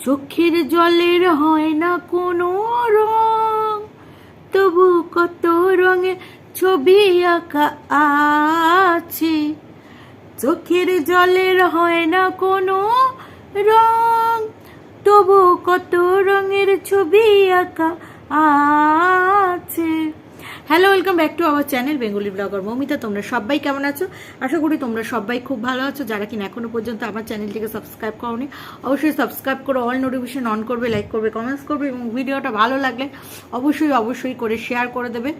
চোখের জলের হয় না কোনো রং। তবু কত রঙের ছবি আঁকা আছে। চোখের জলের হয় না কোনো রং। তবু কত রঙের ছবি আঁকা আছে। Hello welcome back to our channel Bengali blogger Moumita তোমরা সবাই কেমন আছো? আশা করি তোমরা সবাই খুব ভালো আছো। যারা কিনা এখনও পর্যন্ত আমার চ্যানেলটিকে সাবস্ক্রাইব করোনি, অবশ্যই সাবস্ক্রাইব করে অল নোটিফিকেশন অন করবে লাইক করবে কমেন্টস করবে এবং ভিডিওটা ভালো লাগলে অবশ্যই অবশ্যই করে শেয়ার করে দেবে।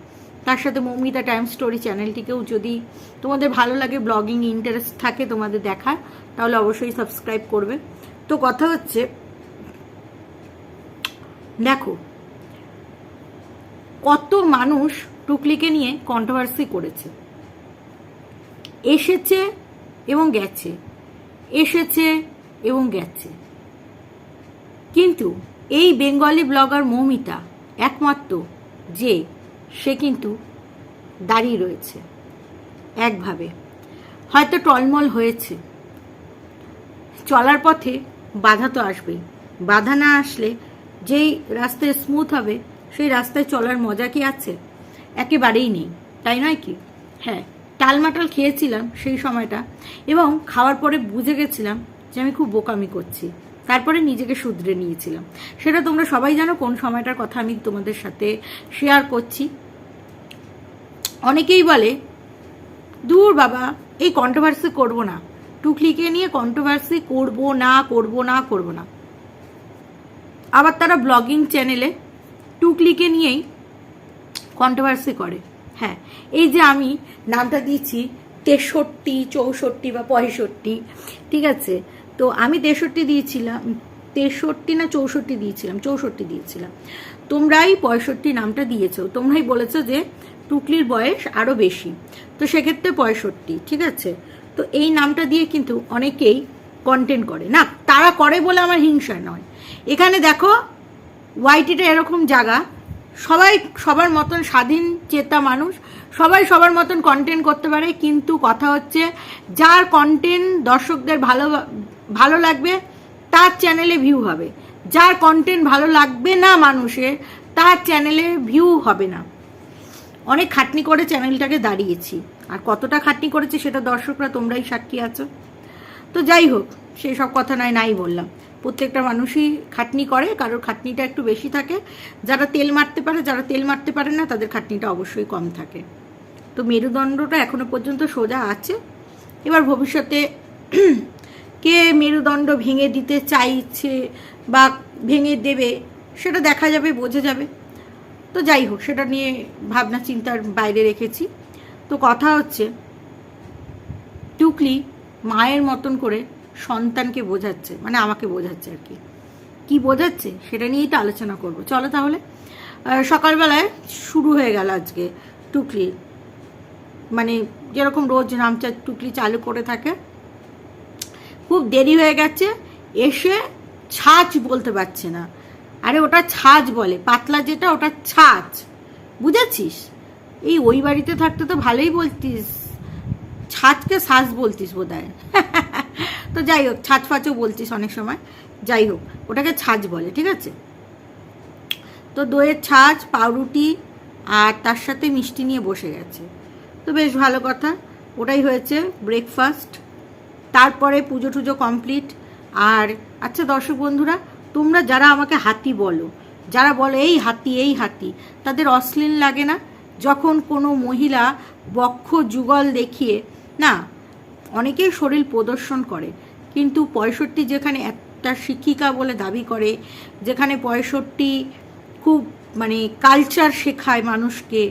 তার সাথে মৌমিতা টাইম স্টোরি চ্যানেলটিকেও যদি তোমাদের ভালো লাগে ব্লগিং ইন্টারেস্ট থাকে তোমাদের দেখার, তাহলে অবশ্যই সাবস্ক্রাইব করবে। তো কথা হচ্ছে, দেখো, কত মানুষ টুকলিকে নিয়ে কন্ট্রোভার্সি করেছে। এসেছে এবং গেছে। এসেছে এবং গেছে। কিন্তু এই বেঙ্গলি ব্লগার মৌমিতা একমাত্র, যে, সে কিন্তু দাঁড়িয়ে রয়েছে। একভাবে। হয়তো টলমল হয়েছে। চলার পথে বাধা তো আসবেই। বাধা না আসলে যেই রাস্তায় স্মুথ হবে, সেই রাস্তায় চলার মজা কি আছে? একেবারেই নেই, তাই নয় কি? হ্যাঁ টালমাটাল খেয়েছিলাম সেই সময়টা এবং খাওয়ার পরে বুঝে গেছিলাম যে আমি খুব বোকামি করছি। তারপরে নিজেকে শুধরে নিয়েছিলাম। সেটা তোমরা সবাই জানো, কোন সময়টার কথা আমি তোমাদের সাথে শেয়ার করছি। অনেকেই বলে, দূর বাবা, এই কন্ট্রোভার্সি করব না। টুকলিকে নিয়ে কন্ট্রোভার্সি করব না করব না করব না। আবার তারা ব্লগিং চ্যানেলে টুকলিকে নিয়েই কন্ট্রোভার্সি করে। হ্যাঁ এই যে আমি নামটা দিয়েছি তেষট্টি, চৌষট্টি বা পঁয়ষট্টি, ঠিক আছে? তো আমি তেষট্টি দিয়েছিলাম, তেষট্টি না চৌষট্টি দিয়েছিলাম চৌষট্টি দিয়েছিলাম। তোমরাই পঁয়ষট্টি নামটা দিয়েছ, তোমরাই বলেছ যে টুকলির বয়স আরও বেশি, তো সেক্ষেত্রে পঁয়ষট্টি, ঠিক আছে? তো এই নামটা দিয়ে কিন্তু অনেকেই কন্টেন্ট করে। না, তারা করে বলে আমার হিংসা নয়। এখানে দেখো ওয়াইটিটা এরকম জায়গা সবাই সবার মতন স্বাধীন, চেতা মানুষ। সবাই সবার মতন কন্টেন্ট করতে পারে, কিন্তু কথা হচ্ছে যার কন্টেন্ট দর্শকদের ভালো ভালো লাগবে, তার চ্যানেলে ভিউ হবে। যার কন্টেন্ট ভালো লাগবে না মানুষের, তার চ্যানেলে ভিউ হবে না। অনেক খাটনি করে চ্যানেলটাকে দাঁড়িয়েছি। আর কতটা খাটনি করেছে সেটা দর্শকরা তোমরাই সাক্ষী আছো। তো যাই হোক সেই সব কথা নয়, নাই বললাম। প্রত্যেকটা মানুষই খাটনি করে, কারোর খাটনিটা একটু বেশি থাকে। যারা তেল মারতে পারে, যারা তেল মারতে পারে না, তাদের খাটনিটা অবশ্যই কম থাকে। তো মেরুদণ্ডটা এখনও পর্যন্ত সোজা আছে। এবার ভবিষ্যতে কে মেরুদণ্ড ভেঙে দিতে চাইছে বা ভেঙে দেবে, সেটা দেখা যাবে, বোঝা যাবে। তো যাই হোক, সেটা নিয়ে ভাবনা চিন্তার বাইরে রেখেছি। তো কথা হচ্ছে, টুকলি মায়ের মতন করে সন্তানকে বোঝাচ্ছে মানে আমাকে বোঝাচ্ছে আর কি। কি বোঝাচ্ছে সেটা নিয়েই তো আলোচনা করব। চলো তাহলে। সকালবেলায় শুরু হয়ে গেল আজকে টুকলি। মানে যেরকম রোজ নামচা টুকলি চালু করে থাকে। খুব দেরি হয়ে গেছে, এসে ছাঁচ বলতে পারছে না। আরে ওটা ছাঁচ বলে, পাতলা যেটা ওটা ছাঁচ। বুঝেছিস? এই ওই বাড়িতে থাকতে তো ভালোই বলতিস। ছাঁচকে শ্বাস বলতিস বোধ হয় তো যাই হোক, ছাঁচ ফাঁচও বলছিস অনেক সময়। যাই হোক, ওটাকে ছাঁচ বলে, ঠিক আছে? তো দইয়ের ছাঁচ, পাউরুটি আর তার সাথে মিষ্টি নিয়ে বসে গেছে। তো বেশ ভালো কথা, ওটাই হয়েছে ব্রেকফাস্ট তারপরে পুজো টুজো কমপ্লিট আর আচ্ছা দর্শক বন্ধুরা, তোমরা যারা আমাকে হাতি বলো, যারা বলো, এই হাতি এই হাতি, তাদের অশ্লীল লাগে না। যখন কোনো মহিলা বক্ষ যুগল দেখিয়ে, না অনেকেই শরীর প্রদর্শন করে, কিন্তু পঁয়ষট্টি যেখানে একটা শিক্ষিকা বলে দাবি করে, যেখানে পঁয়ষট্টি খুব মানে কালচার শেখায় মানুষকে,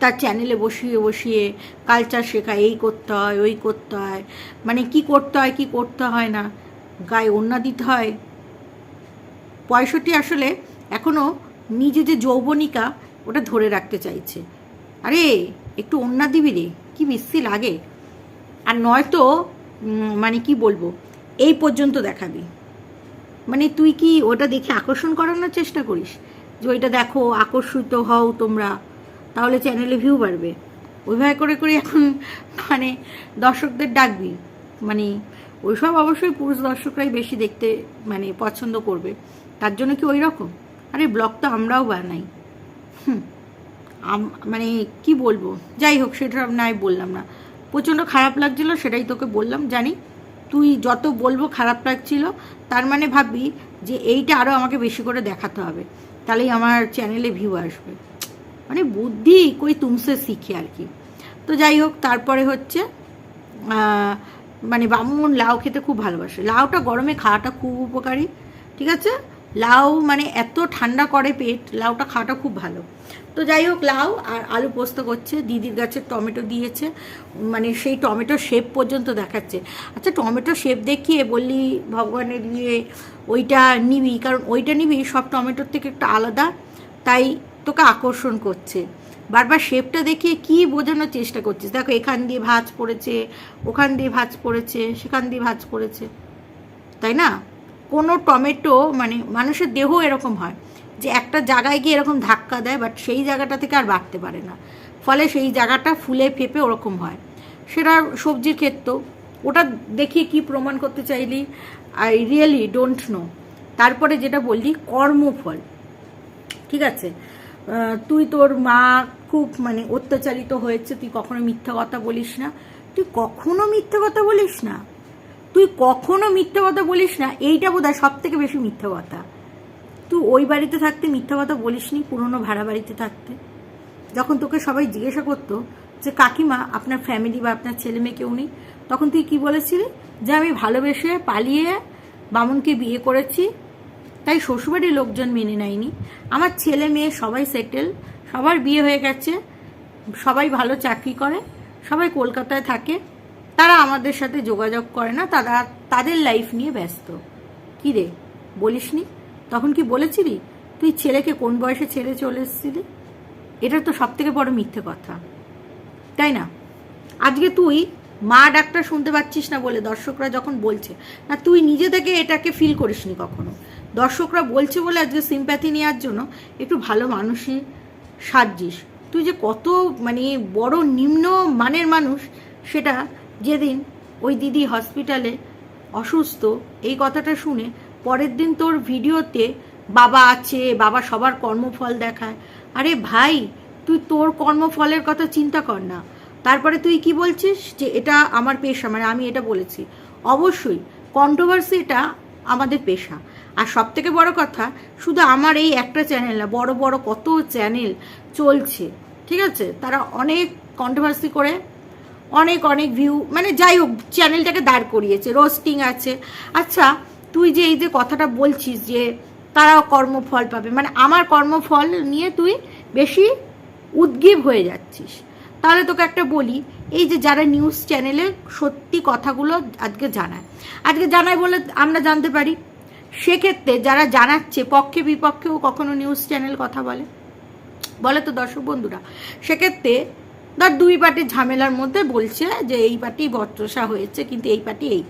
তার চ্যানেলে বসিয়ে বসিয়ে কালচার শেখায়, এই করতে হয়, ওই করতে হয় মানে কি করতে হয়, কি করতে হয় না, গায়ে ওন্না দিতে হয়। পঁয়ষট্টি আসলে এখনও নিজে যে যৌবনিকা, ওটা ধরে রাখতে চাইছে। আরে, একটু ওন্না দিবি রে, কি বিশ্রী লাগে। আর নয়তো মানে কি বলব, এই পর্যন্ত দেখাবি। মানে তুই কি ওটা দেখে আকর্ষণ করানোর চেষ্টা করিস? যে ওইটা দেখো, আকর্ষিত হও তোমরা, তাহলে চ্যানেলে ভিউ বাড়বে। ওইভাবে করে করে এখন মানে দর্শকদের ডাকবি। মানে ওইসব অবশ্যই পুরুষ দর্শকরাই বেশি দেখতে মানে পছন্দ করবে। তার জন্য কি ওই রকম আরে ব্লগ তো আমরাও বানাই। হুম মানে কি বলব? যাই হোক, সেটা নাই, বললাম না। প্রচণ্ড খারাপ লাগছিল, সেটাই তোকে বললাম। জানি, তুই যত বলব খারাপ লাগছিল, তার মানে ভাববি যে এইটা আরও আমাকে বেশি করে দেখাতে হবে। তাহলেই আমার চ্যানেলে ভিউ আসবে। মানে বুদ্ধি কই তুমসে শিখে আর কি। তো যাই হোক, তারপরে হচ্ছে মানে বামুন লাউ খেতে খুব ভালোবাসে। লাউটা গরমে খাওয়াটা খুব উপকারী, ঠিক আছে? লাউ মানে এত ঠান্ডা করে পেট, লাউটা খাওয়াটা খুব ভালো। তো যাই হোক, লাউ আর আলু পোস্ত করছে, দিদির গাছের টমেটো দিয়েছে মানে সেই টমেটো শেপ পর্যন্ত দেখাচ্ছে। আচ্ছা টমেটো শেপ দেখিয়ে বললি ভগবানের দিয়ে ওইটা নিবি, কারণ ওইটা নিবি সব টমেটোর থেকে একটু আলাদা, তাই তোকে আকর্ষণ করছে। বারবার শেপটা দেখিয়ে কি বোঝানোর চেষ্টা করছিস? দেখো, এখান দিয়ে ভাজ পড়েছে, ওখান দিয়ে ভাজ পড়েছে, সেখান দিয়ে ভাজ পড়েছে, তাই না? কোনো টমেটো মানে মানুষের দেহ এরকম হয় যে একটা জায়গায় গিয়ে এরকম ধাক্কা দেয় বাট সেই জায়গাটা থেকে আর বাড়তে পারে না। ফলে সেই জায়গাটা ফুলে ফেপে ওরকম হয়। সেটা সবজির ক্ষেত্রেও ওটা দেখিয়ে কি প্রমাণ করতে চাইলি? আই রিয়েলি ডোন্ট নো তারপরে যেটা বললি, কর্মফল। ঠিক আছে? তুই তোর মা খুব মানে অত্যাচারিত হয়েছে, তুই কখনো মিথ্যা কথা বলিস না। তুই কখনো মিথ্যা কথা বলিস না। তুই কখনো মিথ্যা কথা বলিস না, এইটা বোধ হয় সব থেকে বেশি মিথ্যা কথা। তুই ওই বাড়িতে থাকতে মিথ্যা কথা বলিসনি, পুরনো ভাড়া বাড়িতে থাকতে। যখন তোকে সবাই জিজ্ঞাসা করতো যে, কাকিমা, আপনার ফ্যামিলি বা আপনার ছেলে মেয়ে কেউ নেই? তখন তুই কি বলেছিলি? যে, আমি ভালোবেসে পালিয়ে বামুনকে বিয়ে করেছি, তাই শ্বশুরবাড়ির লোকজন মেনে নেয়নি। আমার ছেলে মেয়ে সবাই সেটেল সবার বিয়ে হয়ে গেছে, সবাই ভালো চাকরি করে, সবাই কলকাতায় থাকে তারা আমাদের সাথে যোগাযোগ করে না, তারা তাদের লাইফ নিয়ে ব্যস্ত। কি রে, বলিসনি? তখন কি বলেছিলি? তুই ছেলেকে কোন বয়সে ছেড়ে চলে এসেছিলি? এটা তো সব থেকে বড় মিথ্যে কথা। তাই না? আজকে তুই মা ডাক্তার শুনতে পাচ্ছিস না বলে দর্শকরা যখন বলছে, না তুই নিজে থেকে এটাকে ফিল করিসনি কখনো? দর্শকরা বলছে বলে আজকে সিম্প্যাথি নেওয়ার জন্য একটু ভালো মানুষই সাজছিস। তুই যে কত মানে বড় নিম্ন মানের মানুষ, সেটা যেদিন ওই দিদি হসপিটালে অসুস্থ, এই কথাটা শুনে পরের দিন তোর ভিডিওতে বাবা আছে, বাবা সবার কর্মফল দেখায়। আরে ভাই, তুই তোর কর্মফলের কথা চিন্তা কর না। তারপরে তুই কি বলছিস? যে এটা আমার পেশা মানে আমি এটা বলেছি। অবশ্যই কন্ট্রোভার্সি এটা আমাদের পেশা। আর সব থেকে বড় কথা, শুধু আমার এই একটা চ্যানেল না, বড় বড় কত চ্যানেল চলছে। ঠিক আছে? তারা অনেক কন্ট্রোভার্সি করে অনেক অনেক ভিউ মানে যাই হোক চ্যানেলটাকে দাঁড় করিয়েছে রোস্টিং আছে। আচ্ছা তুই যে এই যে কথাটা বলছিস যে তারা কর্মফল পাবে মানে আমার কর্মফল নিয়ে তুই বেশি উদ্গীব হয়ে যাচ্ছিস। তাহলে তোকে একটা বলি, এই যে যারা নিউজ চ্যানেলে সত্যি কথাগুলো আজকে জানায় আজকে জানায় বলে আমরা জানতে পারি, সেক্ষেত্রে যারা জানাচ্ছে, পক্ষে বিপক্ষেও কখনো নিউজ চ্যানেল কথা বলে? বলে তো দর্শক বন্ধুরা, সেক্ষেত্রে ধর দুই পার্টির ঝামেলার মধ্যে বলছে যে এই পার্টি বট্রসা হয়েছে, কিন্তু এই পার্টি এই।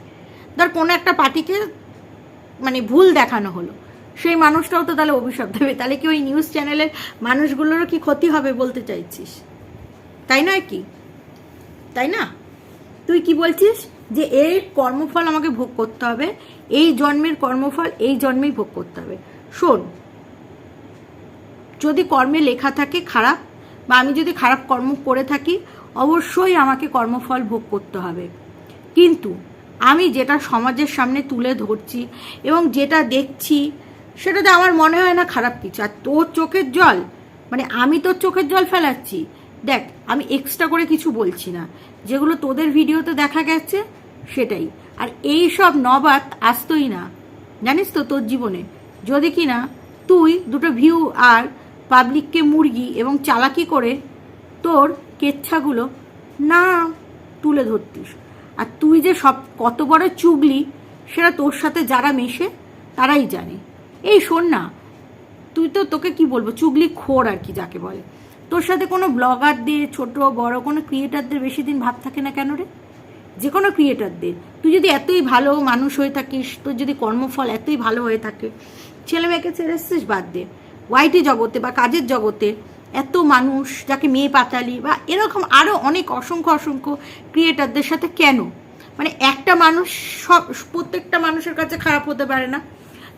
ধর, কোনো একটা পার্টিকে মানে ভুল দেখানো হলো। সেই মানুষটাও তো তাহলে অভিশাপ দেবে। তাহলে কি ওই নিউজ চ্যানেলের মানুষগুলোরও কি ক্ষতি হবে বলতে চাইছিস? তাই নয় কি? তাই না? তুই কি বলছিস যে এই কর্মফল আমাকে ভোগ করতে হবে, এই জন্মের কর্মফল এই জন্মেই ভোগ করতে হবে। শোন, যদি কর্মে লেখা থাকে খারাপ বা আমি যদি খারাপ কর্ম করে থাকি, অবশ্যই আমাকে কর্মফল ভোগ করতে হবে। কিন্তু আমি যেটা সমাজের সামনে তুলে ধরছি এবং যেটা দেখছি, সেটাতে আমার মনে হয় না খারাপ কিছু। আর তোর চোখের জল মানে আমি তোর চোখের জল ফেলাচ্ছি। দেখ, আমি এক্সট্রা করে কিছু বলছি না। যেগুলো তোদের ভিডিওতে দেখা গেছে, সেটাই। আর এই সব নবাত আসতোই না। জানিস তো তোর জীবনে? যদি কি না তুই দুটো ভিউ আর পাবলিককে মুরগি এবং চালাকি করে তোর কেচ্ছাগুলো না তুলে ধরতিস। আর তুই যে সব কত বড় চুগলি, সেটা তোর সাথে যারা মেশে, তারাই জানে। এই শোন না, তুই তো তোকে কি বলব, চুগলি খোর আর কি যাকে বলে। তোর সাথে কোনো ব্লগারদের, ছোট, বড়, কোনো ক্রিয়েটারদের বেশি দিন ভাব থাকে না কেন রে? যে কোনো ক্রিয়েটারদের তুই যদি এতই ভালো মানুষ হয়ে থাকিস, তোর যদি কর্মফল এতই ভালো হয়ে থাকে ছেলে মেয়েকে ছেড়ে এসছিস বাদ দে। ওয়াইটি জগতে বা কাজের জগতে এত মানুষ যাকে মেয়ে পাতালি বা এরকম আরও অনেক অসংখ্য অসংখ্য ক্রিয়েটারদের সাথে কেন? মানে একটা মানুষ সব, প্রত্যেকটা মানুষের কাছে খারাপ হতে পারে না।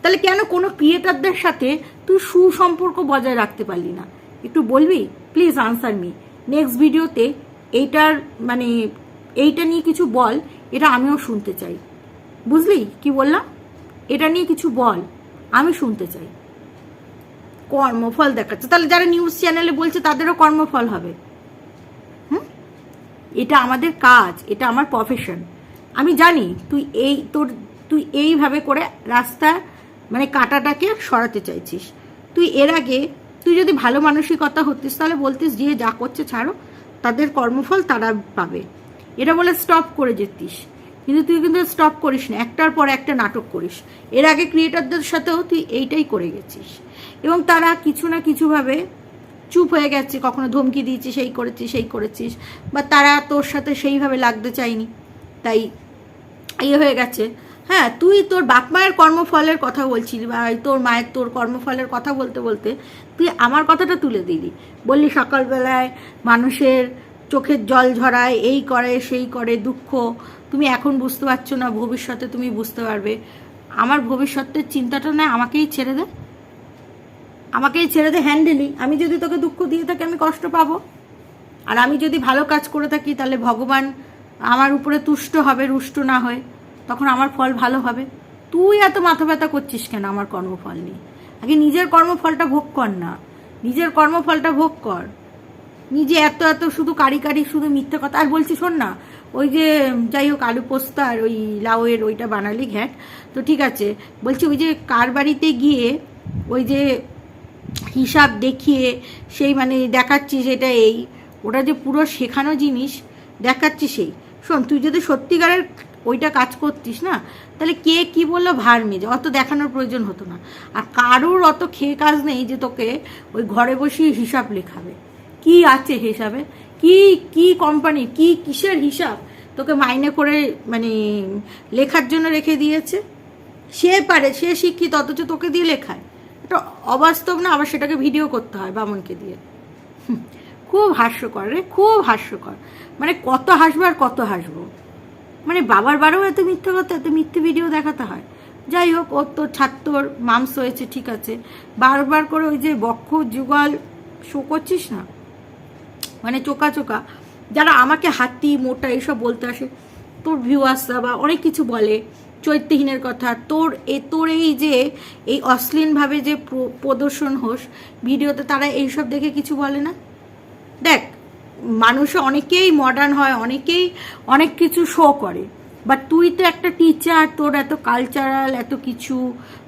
তাহলে কেন কোনো ক্রিয়েটারদের সাথে তুই সুসম্পর্ক বজায় রাখতে পারলি না? একটু বলবি? প্লিজ আনসার মি নেক্সট ভিডিওতে এইটার মানে এইটা নিয়ে কিছু বল, এটা আমিও শুনতে চাই। বুঝলি কি বললাম? এটা নিয়ে কিছু বল, আমি শুনতে চাই। কর্মফল দেখাচ্ছে। তাহলে যারা নিউজ চ্যানেলে বলছে তাদেরও কর্মফল হবে। হুম? এটা আমাদের কাজ, এটা আমার প্রফেশন আমি জানি তুই এই, তোর, তুই এইভাবে করে রাস্তা মানে কাটাটাকে সরাতে চাইছিস। তুই এর আগে, তুই যদি ভালো মানসিকতা হতিস, তাহলে বলতিস যে যা করছে ছাড়ো, তাদের কর্মফল তারা পাবে। এটা বলে স্টপ করে যেতিস। কিন্তু তুই কিন্তু স্টপ করিস না একটার পর একটা নাটক করিস। এর আগে ক্রিয়েটারদের সাথেও তুই এইটাই করে গেছিস। এবং তারা কিছু না কিছুভাবে চুপ হয়ে গেছে, কখনো ধমকি দিয়েছিস সেই করেছিস সেই করেছিস, বা তারা তোর সাথে সেইভাবে লাগতে চায়নি। তাই ইয়ে হয়ে গেছে। হ্যাঁ তুই তোর বাপ মায়ের কর্মফলের কথা বলছিলি বা তোর মায়ের, তোর কর্মফলের কথা বলতে বলতে তুই আমার কথাটা তুলে দিলি। বললি সকালবেলায় মানুষের চোখের জল ঝরায়, এই করে, সেই করে, দুঃখ তুমি এখন বুঝতে পারছ না, ভবিষ্যতে তুমি বুঝতে পারবে। আমার ভবিষ্যতের চিন্তাটা না আমাকেই ছেড়ে দে। আমাকেই ছেড়ে দে হ্যান্ডেলি আমি যদি তোকে দুঃখ দিয়ে থাকি, আমি কষ্ট পাবো। আর আমি যদি ভালো কাজ করে থাকি, তাহলে ভগবান আমার উপরে তুষ্ট হবে, রুষ্ট না হয়ে। তখন আমার ফল ভালো হবে। তুই এত মাথা ব্যথা করছিস কেন? আমার কর্মফল নিয়ে আগে নিজের কর্মফলটা ভোগ কর না। নিজের কর্মফলটা ভোগ কর। নিজে এত এত শুধু কারি কারি, শুধু মিথ্যে কথা। আর বলছি, শোন না ওই যে, যাই হোক, আলু পোস্তা আর ওই লাউয়ের ওইটা বানালি, ঘ্যাট। তো ঠিক আছে, বলছি ওই যে কার বাড়িতে গিয়ে ওই যে হিসাব দেখিয়ে সেই মানে দেখাচ্ছিস এটা এই, ওটা যে পুরো শেখানো জিনিস, দেখাচ্ছি সেই। শোন, তুই যদি সত্যিকারের ওইটা কাজ করতিস না, তাহলে কে কি বলল ভার মেজে, অত দেখানোর প্রয়োজন হতো না। আর কারোর অত খেয়ে কাজ নেই যে তোকে ওই ঘরে বসিয়ে হিসাব লেখাবে। কি আছে হিসাবে? কি কি কোম্পানি কি কিসের হিসাব? তোকে মাইনে করে মানে লেখার জন্য রেখে দিয়েছে। সে পারে, সে শিক্ষিত, অথচ তোকে দিয়ে লেখায়। এটা অবাস্তব না? আবার সেটাকে ভিডিও করতে হয় বামনকে দিয়ে। খুব হাস্যকর রে, খুব হাস্যকর। মানে কত হাসবো আর কত হাসবো। মানে বাবার বারেও এত মিথ্যে কথা, এত মিথ্যে ভিডিও দেখাতে হয়। যাই হোক, ওর তো ছাত্তর মাংস হয়েছে, ঠিক আছে। বারবার করে ওই যে বক্ষ, যুগল শো করছিস না? মানে চোকা চোকা। যারা আমাকে হাতি, মোটা এইসব বলতে আসে, তোর ভিউয়ার্সরা বা অনেক কিছু বলে চৈত্যহীনের কথা। তোর এ, তোর এই যে, এই অশ্লীলভাবে যে প্রদর্শন হোস, ভিডিওতে তারা এইসব দেখে কিছু বলে না? দেখ, মানুষ অনেকেই মডার্ন হয়, অনেকেই অনেক কিছু শো করে। বাট তুই তো একটা টিচার তোর এত কালচারাল এত কিছু,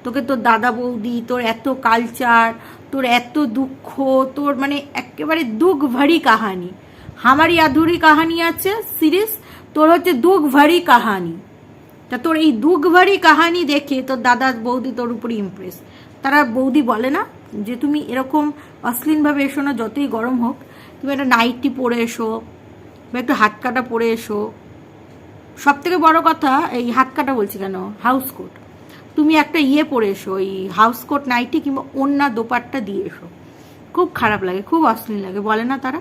তোকে তোর দাদা বৌদি, তোর এত কালচার তোর এত দুঃখ, তোর মানে একেবারে দুঃখ ভরি কাহানি। হামারি আধুরি কাহানি আছে, সিরিজ, তোর হচ্ছে দুঃখ ভরি কাহানি। তা তোর এই দুঃখ ভরি কাহানি দেখে তোর দাদা বৌদি তোর উপরে ইমপ্রেস তারা বৌদি বলে না যে তুমি এরকম অশ্লীলভাবে এসো না, যতই গরম হোক, তুমি একটা নাইটি পরে এসো বা একটু হাত কাটা পরে এসো। সব থেকে বড় কথা, এই হাত কাটা বলছি কেন? হাউস কোট তুমি একটা ইয়ে পরে এসো ওই হাউস কোট নাইটি কিংবা অন্য দোপাট্টা দিয়ে এসো। খুব খারাপ লাগে, খুব অশ্লীল লাগে, বলে না তারা?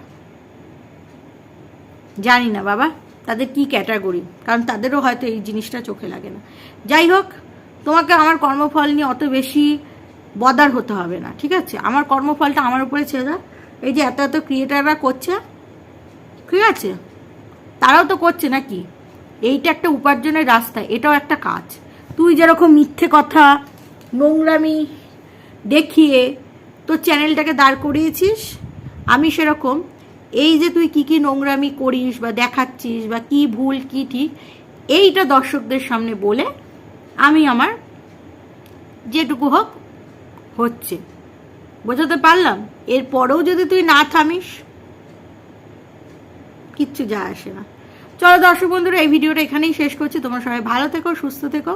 জানি না বাবা, তাদের কি ক্যাটাগরি কারণ তাদেরও হয়তো এই জিনিসটা চোখে লাগে না। যাই হোক, তোমাকে আমার কর্মফল নিয়ে অত বেশি বদার হতে হবে না, ঠিক আছে? আমার কর্মফলটা আমার উপরে ছেড়ে দাও। এই যে এত এত ক্রিয়েটাররা করছে, ঠিক আছে? তারাও তো করছে নাকি? এইটা একটা উপার্জনের রাস্তা, এটাও একটা কাজ। তুই যেরকম মিথ্যে কথা, নোংরামি দেখিয়ে তোর চ্যানেলটাকে দাঁড় করিয়েছিস, আমি সেরকম। এই যে তুই কি কি নোংরামি করিস বা দেখাচ্ছিস বা কি ভুল, কি ঠিক, এইটা দর্শকদের সামনে বলে আমি আমার যেটুকু হোক হচ্ছে। বোঝাতে পারলাম? এরপরেও যদি তুই না থামিস, কিচ্ছু যায় আসে না। চলো দর্শক বন্ধুরা, এই ভিডিওটা এখানেই শেষ করছি। তোমরা সবাই ভালো থেকো, সুস্থ থেকো।